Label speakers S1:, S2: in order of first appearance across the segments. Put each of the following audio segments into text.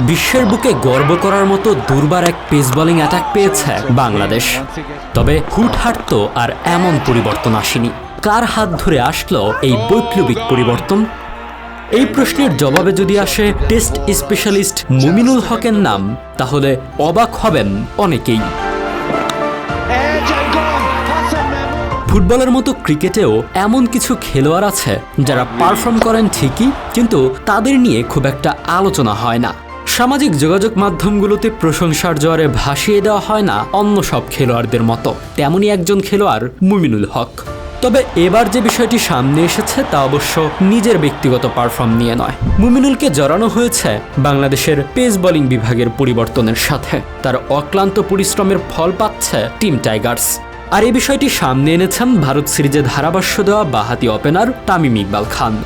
S1: বিশ্বের বুকে গর্ব করার মতো দুর্বার এক পেস বোলিং অ্যাটাক পেয়েছে বাংলাদেশ। তবে হুটহাট তো আর এমন পরিবর্তন আসেনি। কার হাত ধরে আসলো এই বৈপ্লবিক পরিবর্তন? এই প্রশ্নের জবাবে যদি আসে টেস্ট স্পেশালিস্ট মুমিনুল হকের নাম, তাহলে অবাক হবেন অনেকেই। ফুটবলের মতো ক্রিকেটেও এমন কিছু খেলোয়াড় আছে যারা পারফর্ম করেন ঠিকই, কিন্তু তাদের নিয়ে খুব একটা আলোচনা হয় না। সামাজিক যোগাযোগ মাধ্যমগুলোতে প্রশংসার জোয়ারে ভাসিয়ে দেওয়া হয় না অন্য সব খেলোয়াড়দের মতো। তেমনই একজন খেলোয়াড় মুমিনুল হক। তবে এবার যে বিষয়টি সামনে এসেছে তা অবশ্য নিজের ব্যক্তিগত পারফর্ম নিয়ে নয়। মুমিনুলকে জড়ানো হয়েছে বাংলাদেশের পেস বোলিং বিভাগের পরিবর্তনের সাথে। তার অক্লান্ত পরিশ্রমের ফল পাচ্ছে টিম টাইগার্স। আর এই বিষয়টি সামনে এনেছেন ভারত সিরিজে ধারাভাষ্য দেওয়া বাহাতি ওপেনার তামিম ইকবাল খান।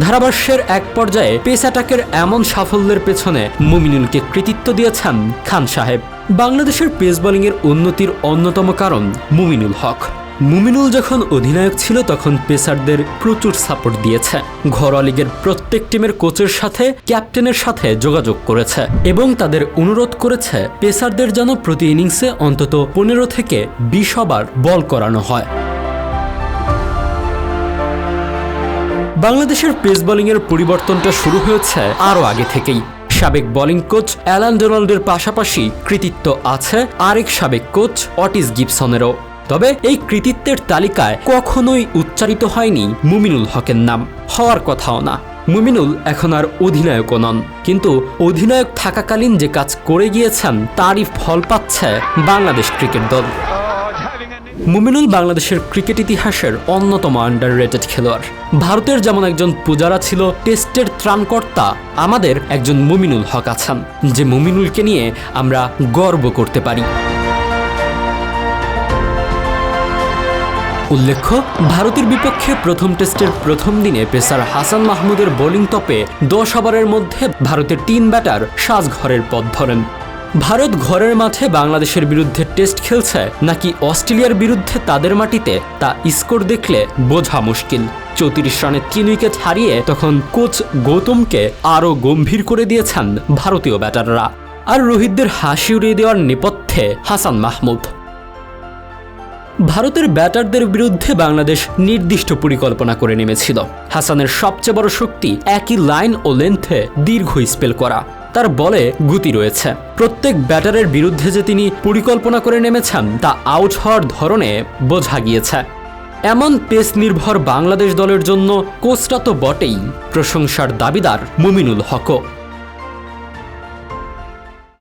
S1: ধারাভাষ্যের এক পর্যায়ে পেস অ্যাটাকের এমন সাফল্যের পেছনে মুমিনুলকে কৃতিত্ব দিয়েছেন খান সাহেব। বাংলাদেশের পেস বোলিংয়ের উন্নতির অন্যতম কারণ মুমিনুল হক। মুমিনুল যখন অধিনায়ক ছিল, তখন পেসারদের প্রচুর সাপোর্ট দিয়েছে। ঘরোয়া লিগের প্রত্যেক টিমের কোচের সাথে, ক্যাপ্টেনের সাথে যোগাযোগ করেছে এবং তাদের অনুরোধ করেছে পেসারদের যেন প্রতি ইনিংসে অন্তত পনেরো থেকে বিশ ওভার বল করানো হয়। বাংলাদেশের পেস বোলিংয়ের পরিবর্তনটা শুরু হয়েছে আরও আগে থেকেই। সাবেক বোলিং কোচ অ্যালান ডোনাল্ডের পাশাপাশি কৃতিত্ব আছে আরেক সাবেক কোচ অটিস গিবসনেরও। তবে এই কৃতিত্বের তালিকায় কখনোই উচ্চারিত হয়নি মুমিনুল হকের নাম। হওয়ার কথাও না। মুমিনুল এখন আর অধিনায়কও নন। কিন্তু অধিনায়ক থাকাকালীন যে কাজ করে গিয়েছেন, তারই ফল পাচ্ছে বাংলাদেশ ক্রিকেট দল। মুমিনুল বাংলাদেশের ক্রিকেট ইতিহাসের অন্যতম আন্ডার রেটেড খেলোয়াড়। ভারতের যেমন একজন পূজারা ছিল, টেস্টের ত্রাণকর্তা, আমাদের একজন মুমিনুল হক আছেন যে মুমিনুলকে নিয়ে আমরা গর্ব করতে পারি। উল্লেখ্য, ভারতের বিপক্ষে প্রথম টেস্টের প্রথম দিনে পেসার হাসান মাহমুদের বোলিং তপে দশ ওভারের মধ্যে ভারতের তিন ব্যাটার সাজঘরের পথ ধরেন। ভারত ঘরের মাঠে বাংলাদেশের বিরুদ্ধে টেস্ট খেলছে নাকি অস্ট্রেলিয়ার বিরুদ্ধে তাদের মাটিতে তা স্কোর দেখলে বোঝা মুশকিল। চৌত্রিশ রানে তিন উইকেট হারিয়ে তখন কোচ গৌতমকে আরও গম্ভীর করে দিয়েছেন ভারতীয় ব্যাটাররা। আর রোহিতদের হাসি উড়িয়ে দেওয়ার নেপথ্যে হাসান মাহমুদ। ভারতের ব্যাটারদের বিরুদ্ধে বাংলাদেশ নির্দিষ্ট পরিকল্পনা করে নেমেছিল। হাসানের সবচেয়ে বড় শক্তি একই লাইন ও লেন্থে দীর্ঘ স্পেল করা। তার বলে গুতি রয়েছে। প্রত্যেক ব্যাটারের বিরুদ্ধে যে তিনি পরিকল্পনা করে নেমেছেন, তা আউট হওয়ার ধরনে বোঝা গিয়েছে। এমন পেস নির্ভর বাংলাদেশ দলের জন্য কোচটা তো বটেই, প্রশংসার দাবিদার মুমিনুল হকও।